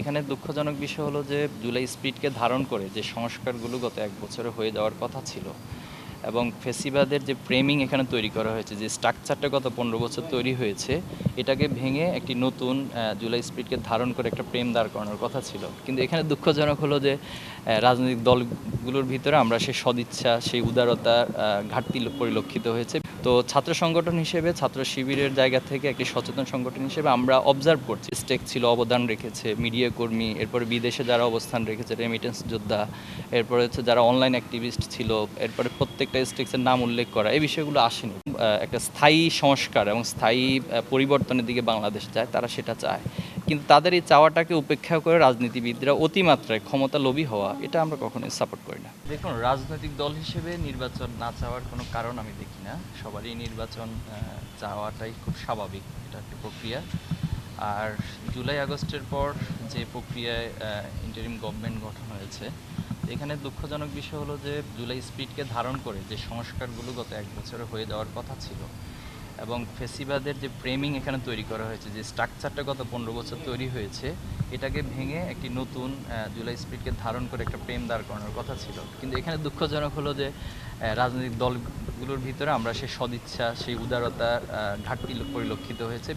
এখানে দুঃখজনক বিষয় হলো যে জুলাই স্পিডকে ধারণ করে যে সংস্কারগুলো গত এক বছরে হয়ে যাওয়ার কথা ছিল এবং ফেসিবাদের যে ফ্রেমিং এখানে তৈরি করা হয়েছে, যে স্ট্রাকচারটা গত পনেরো বছর তৈরি হয়েছে, এটাকে ভেঙে একটি নতুন জুলাই স্পিডকে ধারণ করে একটা প্রেম দাঁড় করানোর কথা ছিল। কিন্তু এখানে দুঃখজনক হলো যে রাজনৈতিক দলগুলোর ভিতরে আমরা সেই সদিচ্ছা, সেই উদারতার ঘাটতি পরিলক্ষিত হয়েছে। তো ছাত্র সংগঠন হিসেবে, ছাত্র শিবিরের জায়গা থেকে একটি সচেতন সংগঠন হিসেবে আমরা অবজার্ভ করছি। স্টেক ছিল, অবদান রেখেছে মিডিয়া কর্মী, এরপরে বিদেশে যারা অবস্থান রেখেছে রেমিটেন্স যোদ্ধা, এরপরে হচ্ছে যারা অনলাইন অ্যাক্টিভিস্ট ছিল, এরপরে প্রত্যেকটা স্টেক্সের নাম উল্লেখ করা, এই বিষয়গুলো আসেনি। একটা স্থায়ী সংস্কার এবং স্থায়ী পরিবর্তনের দিকে বাংলাদেশ যায়, তারা সেটা চায়। কিন্তু তাদের এই চাওয়াটাকে উপেক্ষা করে রাজনীতিবিদরা অতিমাত্রায় ক্ষমতা লোভী হওয়া, এটা আমরা কখনোই সাপোর্ট করি না। দেখুন, রাজনৈতিক দল হিসেবে নির্বাচন না চাওয়ার কোনো কারণ আমি দেখি না। সবারই নির্বাচন চাওয়াটাই খুব স্বাভাবিক, এটা একটা প্রক্রিয়া। আর জুলাই আগস্টের পর যে প্রক্রিয়ায় ইন্টারিম গভর্নমেন্ট গঠন হয়েছে, এখানে দুঃখজনক বিষয় হলো যে জুলাই স্পিডকে ধারণ করে যে সংস্কারগুলো গত এক বছরে হয়ে যাওয়ার কথা ছিল এবং ফেসিবাদের যে ফ্রেমিং এখানে তৈরি করা হয়েছে, যে স্ট্রাকচারটা গত পনেরো বছর তৈরি হয়েছে, এটাকে ভেঙে একটি নতুন জুলাই স্পিডকে ধারণ করে একটা প্রেম দাঁড় করানোর কথা ছিল। কিন্তু এখানে দুঃখজনক হলো যে রাজনৈতিক দলগুলোর ভিতরে আমরা সেই সদিচ্ছা, সেই উদারতার ঘাটতি পরিলক্ষিত হয়েছে।